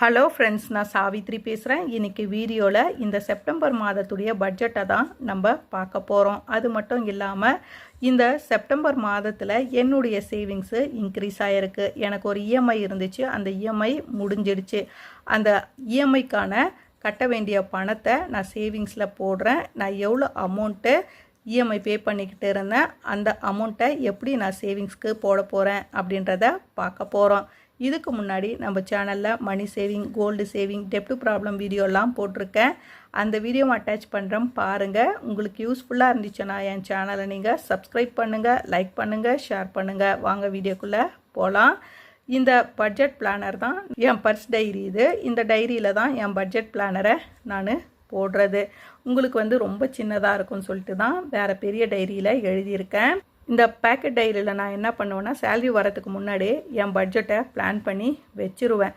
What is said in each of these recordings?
Hello friends நான் சாவித்ரி பேசுகிறேன் இன்றைக்கி வீடியோவில் இந்த செப்டம்பர் மாதத்துடைய பட்ஜெட்டை தான் நம்ம பார்க்க போகிறோம் அது மட்டும் இல்லாமல் இந்த செப்டம்பர் மாதத்தில் என்னுடைய சேவிங்ஸு இன்க்ரீஸ் ஆகிருக்கு எனக்கு ஒரு இஎம்ஐ இருந்துச்சு. அந்த இஎம்ஐ முடிஞ்சிடுச்சு. அந்த இஎம்ஐக்கான கட்ட வேண்டிய பணத்தை நான் சேவிங்ஸில் போடுறேன். நான் எவ்வளோ அமௌண்ட்டு இஎம்ஐ பே பண்ணிக்கிட்டு இருந்தேன். அந்த அமௌண்ட்டை எப்படி நான் சேவிங்ஸ்க்கு போட போகிறேன் அப்படின்றத பார்க்க போகிறோம் இதுக்கு முன்னாடி நம்ம சேனலில் மணி சேவிங் கோல்டு சேவிங் டெப்ட் ப்ராப்ளம் வீடியோலாம் போட்டிருக்கேன். அந்த வீடியோவை அட்டாச் பண்ணுறேன் பாருங்கள் உங்களுக்கு யூஸ்ஃபுல்லாக இருந்துச்சுன்னா என் சேனலை நீங்கள் சப்ஸ்கிரைப் பண்ணுங்கள் லைக் பண்ணுங்கள் ஷேர் பண்ணுங்கள் வாங்க வீடியோக்குள்ளே போகலாம் இந்த பட்ஜெட் பிளானர் தான் என் பர்ஸ் டைரி இது. இந்த டைரியில் தான் என் பட்ஜெட் பிளானரை நான் போடுறது. உங்களுக்கு வந்து ரொம்ப சின்னதாக இருக்கும்னு சொல்லிட்டு தான் வேறு பெரிய டைரியில் எழுதியிருக்கேன். இந்த பேக்கெட் டைரியில் நான் என்ன பண்ணுவேன்னா சேல்ரி வரதுக்கு முன்னாடி என் பட்ஜெட்டை பிளான் பண்ணி வச்சுருவேன்.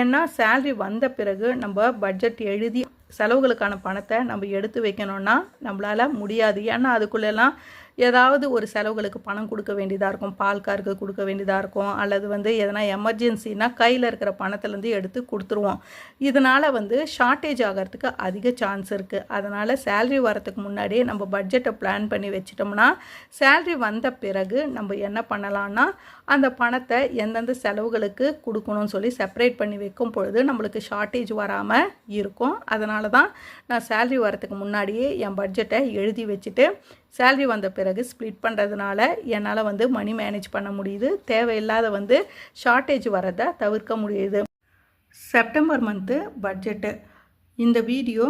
ஏன்னா சேல்ரி வந்த பிறகு நம்ம பட்ஜெட் எழுதி செலவுகளுக்கான பணத்தை நம்ம எடுத்து வைக்கணும்னா நம்மளால் முடியாது. ஏன்னா அதுக்குள்ளெல்லாம் ஏதாவது ஒரு செலவுகளுக்கு பணம் கொடுக்க வேண்டியதாக இருக்கும் பால்காருக்கு கொடுக்க வேண்டியதாக இருக்கும் அல்லது வந்து எதனா எமர்ஜென்சினா கையில் இருக்கிற பணத்துலேருந்து எடுத்து கொடுத்துருவோம். இதனால் வந்து ஷார்ட்டேஜ் ஆகிறதுக்கு அதிக சான்ஸ் இருக்குது அதனால் சேல்ரி வரத்துக்கு முன்னாடியே நம்ம பட்ஜெட்டை பிளான் பண்ணி வச்சிட்டோம்னா சேல்ரி வந்த பிறகு நம்ம என்ன பண்ணலான்னா அந்த பணத்தை எந்தெந்த செலவுகளுக்கு கொடுக்கணும்னு சொல்லி செப்பரேட் பண்ணி வைக்கும் பொழுது நம்மளுக்கு ஷார்ட்டேஜ் வராமல் இருக்கும். அதனால தான் நான் சேல்ரி வரத்துக்கு முன்னாடியே என் பட்ஜெட்டை எழுதி வச்சுட்டு சேல்ரி வந்த பிறகு ஸ்ப்ளிட் பண்ணுறதுனால என்னால் வந்து மணி மேனேஜ் பண்ண முடியுது. தேவையில்லாத வந்து ஷார்ட்டேஜ் வரதை தவிர்க்க முடியுது. செப்டம்பர் மந்த்து பட்ஜெட்டு இந்த வீடியோ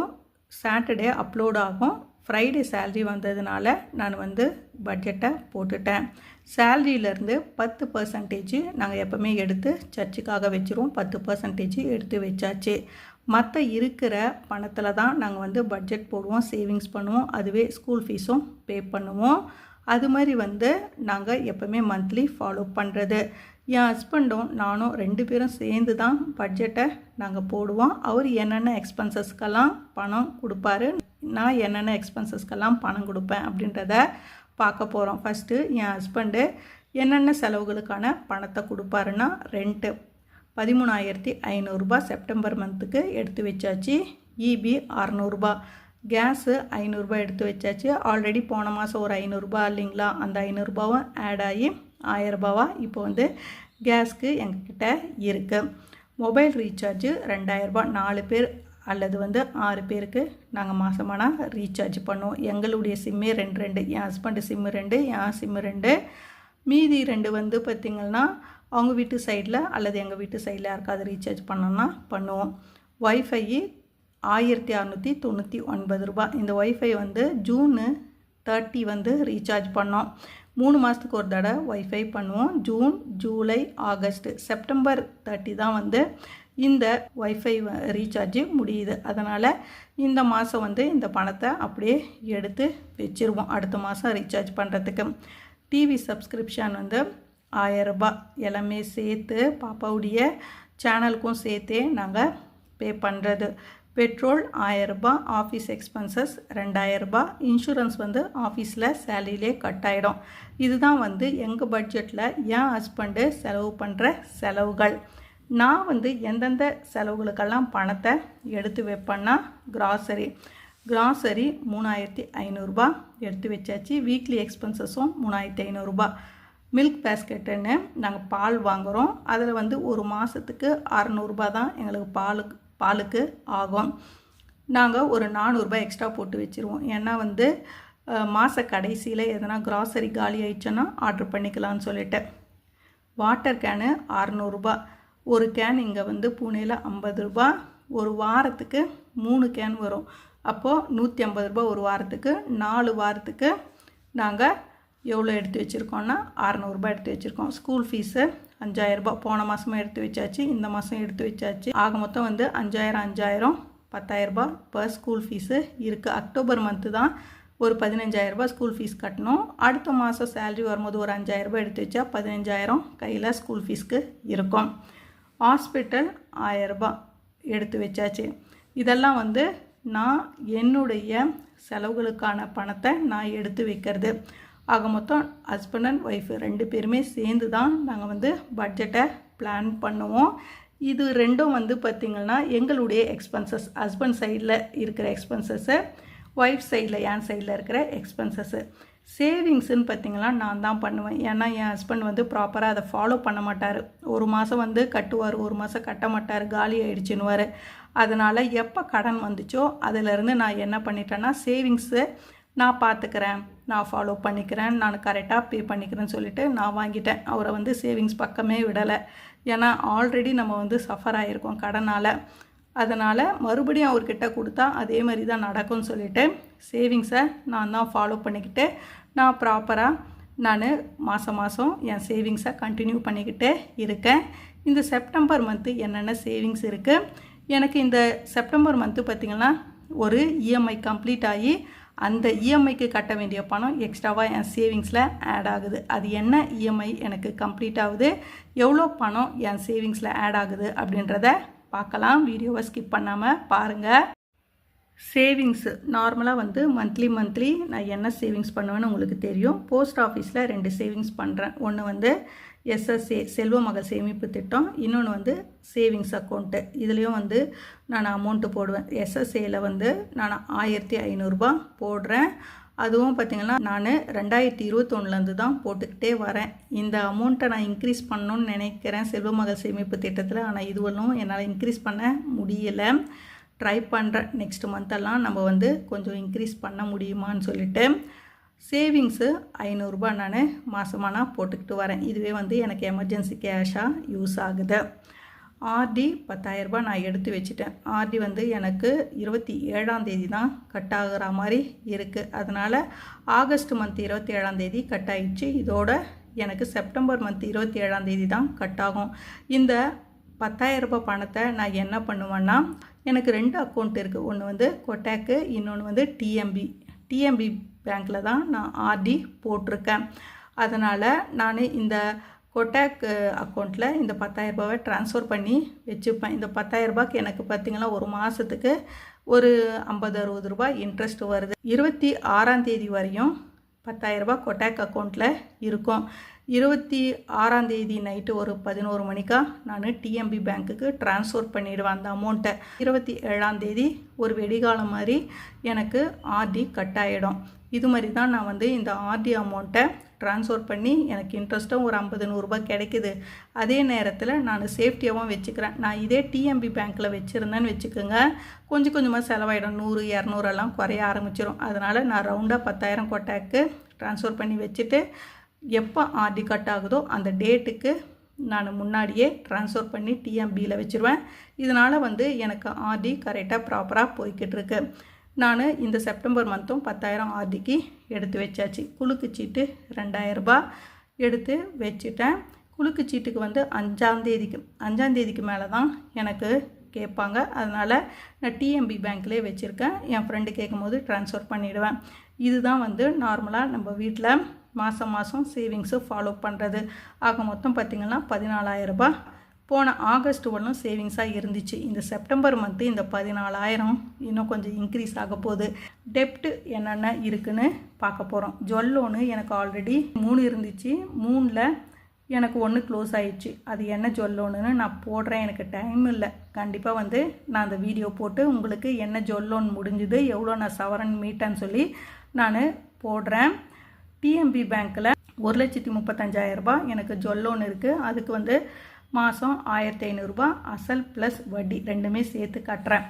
சாட்டர்டே அப்லோட் ஆகும். ஃப்ரைடே சேல்ரி வந்ததுனால நான் வந்து பட்ஜெட்டை போட்டுட்டேன். சேல்ரியிலேருந்து பத்து பர்சன்டேஜ் நாங்கள் எப்போவுமே எடுத்து சர்ச்சுக்காக வச்சுருவோம். பத்து பர்சன்டேஜ் எடுத்து வச்சாச்சு. மற்ற இருக்கிற பணத்தில் தான் நாங்கள் வந்து பட்ஜெட் போடுவோம் சேவிங்ஸ் பண்ணுவோம் அதுவே ஸ்கூல் ஃபீஸும் பே பண்ணுவோம். அது மாதிரி வந்து நாங்கள் எப்போவுமே மந்த்லி ஃபாலோ பண்ணுறது என் ஹஸ்பண்டும் நானும் ரெண்டு பேரும் சேர்ந்து தான் பட்ஜெட்டை நாங்கள் போடுவோம். அவர் என்னென்ன எக்ஸ்பென்சஸ்க்கெல்லாம் பணம் கொடுப்பாரு நான் என்னென்ன எக்ஸ்பென்சஸ்க்கெல்லாம் பணம் கொடுப்பேன் அப்படின்றத பார்க்க போகிறோம் ஃபஸ்ட்டு என் ஹஸ்பண்டு என்னென்ன செலவுகளுக்கான பணத்தை கொடுப்பாருன்னா ரெண்ட்டு பதிமூணாயிரத்தி ஐநூறுரூபா செப்டம்பர் மந்த்துக்கு எடுத்து வச்சாச்சு. இபி அறநூறுபா கேஸு ஐநூறுரூபா எடுத்து வச்சாச்சு. ஆல்ரெடி போன மாதம் ஒரு ஐநூறுரூபா இல்லைங்களா? அந்த ஐநூறுரூபாவும் ஆட் ஆகி ஆயரரூபாவா இப்போ வந்து கேஸ்க்கு எங்ககிட்ட இருக்குது மொபைல் ரீசார்ஜு ரெண்டாயிரரூபா நாலு பேர் அல்லது வந்து ஆறு பேருக்கு நாங்கள் மாதமானால் ரீசார்ஜ் பண்ணுவோம். எங்களுடைய சிம்மே ரெண்டு ரெண்டு. என் ஹஸ்பண்டு சிம்மு ரெண்டு என் சிம்மு ரெண்டு. மீதி ரெண்டு வந்து பார்த்திங்கன்னா அவங்க வீட்டு சைடில் அல்லது எங்கள் வீட்டு சைடில் யாருக்காவது ரீசார்ஜ் பண்ணோன்னா பண்ணுவோம். ஒய்ஃபை ஆயிரத்தி அறநூற்றி தொண்ணூற்றி ஒன்பது ரூபா இந்த ஒய்ஃபை வந்து ஜூனு தேர்ட்டி வந்து ரீசார்ஜ் பண்ணோம். மூணு மாதத்துக்கு ஒரு தடவை ஒய்ஃபை பண்ணுவோம். June July August September thirty தான் வந்து இந்த ஒய்ஃபை ரீசார்ஜு முடியுது. அதனால் இந்த மாதம் வந்து இந்த பணத்தை அப்படியே எடுத்து வச்சுருவோம். அடுத்த மாதம் ரீசார்ஜ் பண்ணுறதுக்கு டிவி சப்ஸ்கிரிப்ஷன் வந்து ஆயரரூபா எல்லாமே சேர்த்து பாப்பாவுடைய சேனலுக்கும் சேர்த்தே நாங்கள் பே பண்ணுறது பெட்ரோல் ஆயரரூபா ஆஃபீஸ் எக்ஸ்பென்சஸ் ரெண்டாயிரரூபா இன்சூரன்ஸ் வந்து ஆஃபீஸில் சேலரியிலே கட் ஆகிடும் இதுதான் வந்து எங்கள் பட்ஜெட்டில் என் ஹஸ்பண்டு செலவு பண்ணுற செலவுகள். நான் வந்து எந்தெந்த செலவுகளுக்கெல்லாம் பணத்தை எடுத்து வைப்பேன்னா கிராசரி கிராசரி மூணாயிரத்தி ஐநூறுரூபா எடுத்து வச்சாச்சு. வீக்லி எக்ஸ்பென்சஸும் மூணாயிரத்தி ஐநூறுரூபா மில்க் பேஸ்கெட்டுன்னு நாங்கள் பால் வாங்குகிறோம் அதில் வந்து ஒரு மாதத்துக்கு அறநூறுபா தான் எங்களுக்கு பாலுக்கு பாலுக்கு ஆகும். நாங்கள் ஒரு நானூறுரூபா எக்ஸ்ட்ரா போட்டு வச்சுருவோம். ஏன்னா வந்து மாத கடைசியில் எதனா கிராசரி காலி ஆயிடுச்சுன்னா ஆர்டர் பண்ணிக்கலாம்னு சொல்லிட்டு. வாட்டர் கேனு அறநூறுபா. ஒரு கேன் இங்கே வந்து பூனேயில் ஐம்பது ரூபா ஒரு வாரத்துக்கு மூணு கேன் வரும். அப்போது நூற்றி ஐம்பது ரூபா ஒரு வாரத்துக்கு நாலு வாரத்துக்கு நாங்கள் எவ்வளோ எடுத்து வச்சுருக்கோன்னா? அறநூறுபா எடுத்து வச்சுருக்கோம். ஸ்கூல் ஃபீஸு அஞ்சாயிரரூபா. போன மாதமும் எடுத்து வச்சாச்சு. இந்த மாதம் எடுத்து வச்சாச்சு. ஆக மொத்தம் வந்து அஞ்சாயிரம் அஞ்சாயிரம் பத்தாயிரரூபா பர் ஸ்கூல் ஃபீஸு இருக்குது அக்டோபர் மந்த்து தான் ஒரு பதினஞ்சாயிரரூபா ஸ்கூல் ஃபீஸ் கட்டணும். அடுத்த மாதம் சேல்ரி வரும்போது ஒரு அஞ்சாயிரரூபா எடுத்து வச்சா பதினஞ்சாயிரம் கையில் ஸ்கூல் ஃபீஸ்க்கு இருக்கும். ஹாஸ்பிட்டல் ஆயரரூபா எடுத்து வச்சாச்சு. இதெல்லாம் வந்து நான் என்னுடைய செலவுகளுக்கான பணத்தை நான் எடுத்து வைக்கிறது. ஆக மொத்தம் ஹஸ்பண்ட் அண்ட் ஒய்ஃபு ரெண்டு பேருமே சேர்ந்து தான் நாங்கள் வந்து பட்ஜெட்டை பிளான் பண்ணுவோம். இது ரெண்டும் வந்து பார்த்திங்கன்னா எங்களுடைய எக்ஸ்பென்சஸ் ஹஸ்பண்ட் சைடில் இருக்கிற எக்ஸ்பென்சஸ்ஸு ஒய்ஃப் சைடில் என் சைடில் இருக்கிற எக்ஸ்பென்சஸ்ஸு சேவிங்ஸுன்னு பார்த்திங்கன்னா நான் தான் பண்ணுவேன். ஏன்னா என் ஹஸ்பண்ட் வந்து ப்ராப்பராக அதை ஃபாலோ பண்ண மாட்டார். ஒரு மாதம் வந்து கட்டுவார் ஒரு மாதம் கட்ட மாட்டார் காலி ஆகிடுச்சின்னுவார் அதனால் எப்போ கடன் வந்துச்சோ அதிலேருந்து நான் என்ன பண்ணிட்டேன்னா சேவிங்ஸு நான் பார்த்துக்கிறேன் நான் ஃபாலோ பண்ணிக்கிறேன் நான் கரெக்டாக பே பண்ணிக்கிறேன்னு சொல்லிட்டு நான் வாங்கிட்டேன். அவரை வந்து சேவிங்ஸ் பக்கமே விடலை. ஏன்னா ஆல்ரெடி நம்ம வந்து சஃபர் ஆகிருக்கோம் கடனால். அதனால் மறுபடியும் அவர்கிட்ட கொடுத்தா அதே மாதிரி தான் நடக்கும்னு சொல்லிட்டு சேவிங்ஸை நான் தான் ஃபாலோ பண்ணிக்கிட்டு நான் ப்ராப்பராக நான் மாதம் மாதம் என் சேவிங்ஸை கண்டினியூ பண்ணிக்கிட்டே இருக்கேன். இந்த செப்டம்பர் மந்த்து என்னென்ன சேவிங்ஸ் இருக்குது எனக்கு இந்த செப்டம்பர் மந்த்து பார்த்திங்கன்னா ஒரு இஎம்ஐ கம்ப்ளீட் ஆகி அந்த இஎம்ஐக்கு கட்ட வேண்டிய பணம் எக்ஸ்ட்ராவாக என் சேவிங்ஸில் ஆட் ஆகுது. அது என்ன இஎம்ஐ எனக்கு கம்ப்ளீட் ஆகுது? எவ்வளோ பணம் என் சேவிங்ஸில் ஆட் ஆகுது அப்படின்றத பார்க்கலாம். வீடியோவை ஸ்கிப் பண்ணாமல் பாருங்கள் சேவிங்ஸு நார்மலாக வந்து மந்த்லி மந்த்லி நான் என்ன சேவிங்ஸ் பண்ணுவேன்னு உங்களுக்கு தெரியும். போஸ்ட் ஆஃபீஸில் ரெண்டு சேவிங்ஸ் பண்ணுறேன் ஒன்று வந்து எஸ்எஸ்ஏ செல்வ மகள் சேமிப்பு திட்டம் இன்னொன்று வந்து சேவிங்ஸ் அக்கௌண்ட்டு இதுலேயும் வந்து நான் அமௌண்ட்டு போடுவேன். எஸ்எஸ்ஏயில் வந்து நான் ஆயிரத்தி ஐநூறுரூபா போடுறேன். அதுவும் பார்த்திங்கன்னா நான் ரெண்டாயிரத்தி இருபத்தொன்னுலேருந்து தான் போட்டுக்கிட்டே வரேன். இந்த அமௌண்ட்டை நான் இன்க்ரீஸ் பண்ணணும்னு நினைக்கிறேன் செல்வ மகள் சேமிப்பு திட்டத்தில். ஆனால் இதுவரையும் என்னால் இன்க்ரீஸ் பண்ண முடியலை. ட்ரை பண்ணுறேன் நெக்ஸ்ட் மந்த்தெல்லாம் நம்ம வந்து கொஞ்சம் இன்க்ரீஸ் பண்ண முடியுமான்னு சொல்லிட்டு. சேவிங்ஸு ஐநூறுரூபா நான் மாதமாக நான் போட்டுக்கிட்டு வரேன். இதுவே வந்து எனக்கு எமர்ஜென்சி கேஷாக யூஸ் ஆகுது. ஆர்டி பத்தாயிரரூபா நான் எடுத்து வச்சுட்டேன். ஆர்டி வந்து எனக்கு இருபத்தி ஏழாம் தேதி தான் கட் ஆகிற மாதிரி இருக்குது அதனால் ஆகஸ்ட் மந்த் இருபத்தி ஏழாம் தேதி கட் ஆகிடுச்சு இதோட எனக்கு செப்டம்பர் மந்த் இருபத்தி ஏழாம் தேதி தான் கட் ஆகும். இந்த பத்தாயிரரூபா ரூபாய் பணத்தை நான் என்ன பண்ணுவேன்னா எனக்கு ரெண்டு அக்கௌண்ட் இருக்குது ஒன்று வந்து கொட்டாக்கு இன்னொன்று வந்து டிஎம்பி டிஎம்பி பேங்க்கில் தான் நான் ஆர்டி போட்டிருக்கேன். அதனால் நான் இந்த கொட்டாக் அக்கௌண்ட்டில் இந்த பத்தாயிரம் ரூபாவை ட்ரான்ஸ்ஃபர் பண்ணி வச்சுப்பேன். இந்த பத்தாயிரரூபாய்க்கு எனக்கு பார்த்திங்கன்னா ஒரு மாதத்துக்கு ஒரு ஐம்பது அறுபது ரூபாய் இன்ட்ரெஸ்ட் வருது. இருபத்தி ஆறாம் தேதி வரையும் பத்தாயிரரூபா கொட்டாக் அக்கௌண்ட்டில் இருக்கும். இருபத்தி ஆறாம் தேதி நைட்டு ஒரு பதினோரு மணிக்கா? நான் டிஎம்பி பேங்க்குக்கு ட்ரான்ஸ்ஃபர் பண்ணிவிடுவேன் அந்த அமௌண்ட்டை இருபத்தி ஏழாம் தேதி ஒரு வெடிகாலம் மாதிரி எனக்கு ஆர்டி கட் ஆகிடும் இது மாதிரி தான் நான் வந்து இந்த ஆர்டி அமௌண்ட்டை ட்ரான்ஸ்ஃபர் பண்ணி எனக்கு இன்ட்ரெஸ்ட்டும் ஒரு ஐம்பது நூறுரூபா கிடைக்குது. அதே நேரத்தில் நான் சேஃப்டியாகவும் வச்சுக்கிறேன். நான் இதே டிஎம்பி பேங்க்கில் வச்சுருந்தேன்னு வச்சுக்கோங்க கொஞ்சம் கொஞ்சமாக செலவாயிடும். நூறு இரநூறெல்லாம் குறைய ஆரம்பிச்சிடும் அதனால் நான் ரவுண்டாக பத்தாயிரம் கொட்டாக்கு ட்ரான்ஸ்ஃபர் பண்ணி வச்சுட்டு எப்போ ஆர்டி கட் ஆகுதோ அந்த டேட்டுக்கு நான் முன்னாடியே ட்ரான்ஸ்ஃபர் பண்ணி டிஎம்பியில் வச்சுருவேன். இதனால் வந்து எனக்கு ஆர்டி கரெக்டாக ப்ராப்பராக போய்கிட்டு இருக்கு நான் இந்த செப்டம்பர் மந்த்தும் பத்தாயிரம் ஆர்டிக்கு எடுத்து வச்சாச்சு. குலுக்கு சீட்டு ரெண்டாயிரரூபா எடுத்து வச்சுட்டேன். குலுக்கு சீட்டுக்கு வந்து அஞ்சாந்தேதிக்கு அஞ்சாந்தேதிக்கு மேலே தான் எனக்கு கேட்பாங்க. அதனால் நான் டிஎம்பி பேங்க்லேயே வச்சுருக்கேன். என் ஃப்ரெண்டு கேட்கும்போது ட்ரான்ஸ்ஃபர் பண்ணிவிடுவேன் இதுதான் வந்து நார்மலாக நம்ம வீட்டில் மாதம் மாதம் சேவிங்ஸும் ஃபாலோ பண்ணுறது ஆக மொத்தம் பார்த்திங்கன்னா பதினாலாயிரரூபா போன ஆகஸ்ட் வரலும் சேவிங்ஸாக இருந்துச்சு. இந்த செப்டம்பர் மந்த்து இந்த பதினாலாயிரம் இன்னும் கொஞ்சம் இன்க்ரீஸ் ஆக போகுது. டெப்ட் என்னென்ன இருக்குன்னு பார்க்க போகிறோம் ஜுவல் லோனு எனக்கு ஆல்ரெடி மூணு இருந்துச்சு. மூணில் எனக்கு ஒன்று க்ளோஸ் ஆயிடுச்சு. அது என்ன ஜுவல் லோனுன்னு நான் போடுறேன். எனக்கு டைம் இல்லை. கண்டிப்பாக வந்து நான் அந்த வீடியோ போட்டு உங்களுக்கு என்ன ஜுவல் லோன் முடிஞ்சுது எவ்வளோ நான் சவரன் மீட்டேன்னு சொல்லி நான் போடுறேன். டிஎம்பி பேங்க்கில் ஒரு லட்சத்தி முப்பத்தஞ்சாயிரம் ரூபாய் எனக்கு ஜொல் லோன் இருக்குது அதுக்கு வந்து மாதம் ஆயிரத்தி ஐநூறுரூபா அசல் ப்ளஸ் வட்டி ரெண்டுமே சேர்த்து கட்டுறேன்.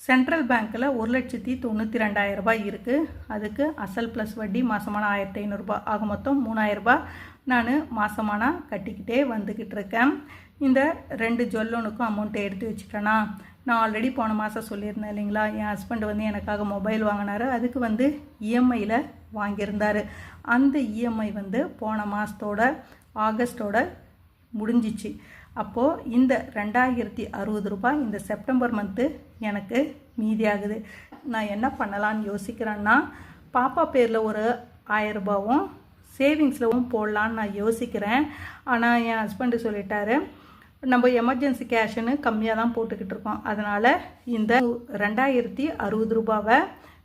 சென்ட்ரல் பேங்க்கில் ஒரு லட்சத்தி தொண்ணூற்றி ரெண்டாயிரம் ரூபாய் இருக்குது அதுக்கு அசல் ப்ளஸ் வட்டி மாதமான ஆயிரத்தி ஐநூறுரூபா ஆக மொத்தம் மூணாயிரரூபா நான் மாதமானா கட்டிக்கிட்டே வந்துக்கிட்டு இருக்கேன். இந்த ரெண்டு ஜொல்லோனுக்கும் அமௌண்ட்டை எடுத்து வச்சுட்டேன்னா நான் ஆல்ரெடி போன மாதம் சொல்லியிருந்தேன் இல்லைங்களா? என் ஹஸ்பண்ட் வந்து எனக்காக மொபைல் வாங்கினாரு. அதுக்கு வந்து இஎம்ஐயில் வாங்கியிருந்தார். அந்த இஎம்ஐ வந்து போன மாதத்தோட ஆகஸ்ட்டோட முடிஞ்சிச்சு. அப்போது இந்த ரெண்டாயிரத்தி அறுபது ரூபாய் இந்த செப்டம்பர் மந்த்து எனக்கு மீதியாகுது. நான் என்ன பண்ணலான்னு யோசிக்கிறேன்னா பாப்பா பேரில் ஒரு ஆயரரூபாவும் சேவிங்ஸ்லவும் போடலான்னு நான் யோசிக்கிறேன். ஆனால் என் ஹஸ்பண்டு சொல்லிட்டாரு நம்ம எமர்ஜென்சி கேஷுன்னு கம்மியாக தான் போட்டுக்கிட்டு இருக்கோம். அதனால் இந்த ரெண்டாயிரத்தி அறுபது ரூபாவை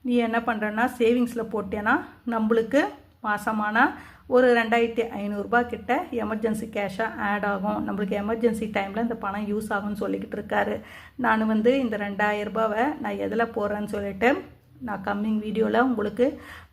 நீ என்ன பண்ணுறன்னா சேவிங்ஸில் போட்டேன்னா நம்மளுக்கு மாதமானால் ஒரு ரெண்டாயிரத்தி ஐநூறுரூபா கிட்ட எமர்ஜென்சி கேஷாக ஆட் ஆகும். நம்மளுக்கு எமர்ஜென்சி டைமில் இந்த பணம் யூஸ் ஆகும்னு சொல்லிக்கிட்டு இருக்காரு. நான் வந்து இந்த ரெண்டாயிரரூபாவை நான் எதில் போடுறேன்னு சொல்லிட்டு நான் கம்மிங் வீடியோவில் உங்களுக்கு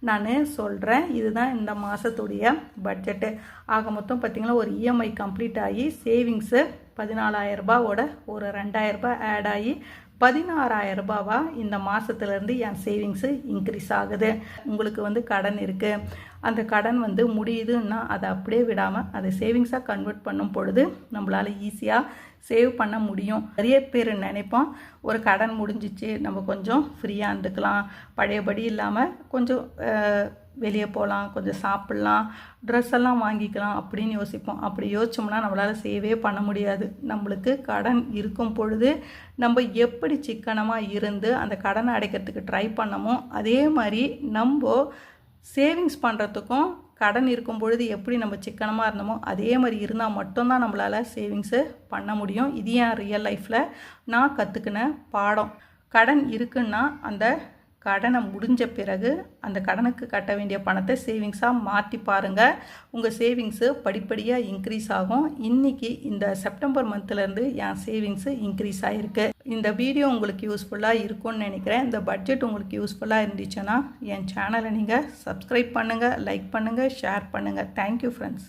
நான் சொல்கிறேன் இதுதான் இந்த மாதத்துடைய பட்ஜெட்டு ஆக மொத்தம் பார்த்திங்கன்னா ஒரு இஎம்ஐ கம்ப்ளீட் ஆகி சேவிங்ஸு பதினாலாயிரரூபாவோட ஒரு ரெண்டாயிரரூபா ஆட் ஆகி பதினாறாயிரம் ரூபாவா இந்த மாதத்துலேருந்து என் சேவிங்ஸு இன்க்ரீஸ் ஆகுது. உங்களுக்கு வந்து கடன் இருக்குது அந்த கடன் வந்து முடியுதுன்னா அதை அப்படியே விடாமல் அதை சேவிங்ஸாக கன்வெர்ட் பண்ணும் பொழுது நம்மளால் ஈஸியாக சேவ் பண்ண முடியும். நிறைய பேர் நினைப்போம் ஒரு கடன் முடிஞ்சிச்சு நம்ம கொஞ்சம் ஃப்ரீயாக இருந்துக்கலாம். பழையபடி இல்லாமல் கொஞ்சம் வெளியே போகலாம் கொஞ்சம் சாப்பிட்லாம் ட்ரெஸ் எல்லாம் வாங்கிக்கலாம் அப்படின்னு யோசிப்போம். அப்படி யோசிச்சோம்னா நம்மளால் சேவே பண்ண முடியாது. நம்மளுக்கு கடன் இருக்கும் பொழுது நம்ம எப்படி சிக்கனமாக இருந்து அந்த கடனை அடைக்கிறதுக்கு ட்ரை பண்ணமோ அதே மாதிரி நம்ம சேவிங்ஸ் பண்ணுறதுக்கும் கடன் இருக்கும் பொழுது எப்படி நம்ம சிக்கனமாக இருந்தோமோ அதே மாதிரி இருந்தால் மட்டும்தான் நம்மளால் சேவிங்ஸு பண்ண முடியும். இது என் ரியல் லைஃப்பில் நான் கற்றுக்கின பாடம். கடன் இருக்குன்னா அந்த கடனை முடிஞ்ச பிறகு அந்த கடனுக்கு கட்ட வேண்டிய பணத்தை சேவிங்ஸாக மாற்றி பாருங்கள் உங்கள் சேவிங்ஸு படிப்படியாக இன்க்ரீஸ் ஆகும். இன்றைக்கி இந்த செப்டம்பர் மந்த்லேருந்து என் சேவிங்ஸு இன்க்ரீஸ் ஆகிருக்கு இந்த வீடியோ உங்களுக்கு யூஸ்ஃபுல்லாக இருக்கும்னு நினைக்கிறேன். இந்த பட்ஜெட் உங்களுக்கு யூஸ்ஃபுல்லாக இருந்துச்சுன்னா என் சேனலை நீங்கள் சப்ஸ்கிரைப் பண்ணுங்கள் லைக் பண்ணுங்கள் ஷேர் பண்ணுங்கள் தேங்க்யூ ஃப்ரெண்ட்ஸ்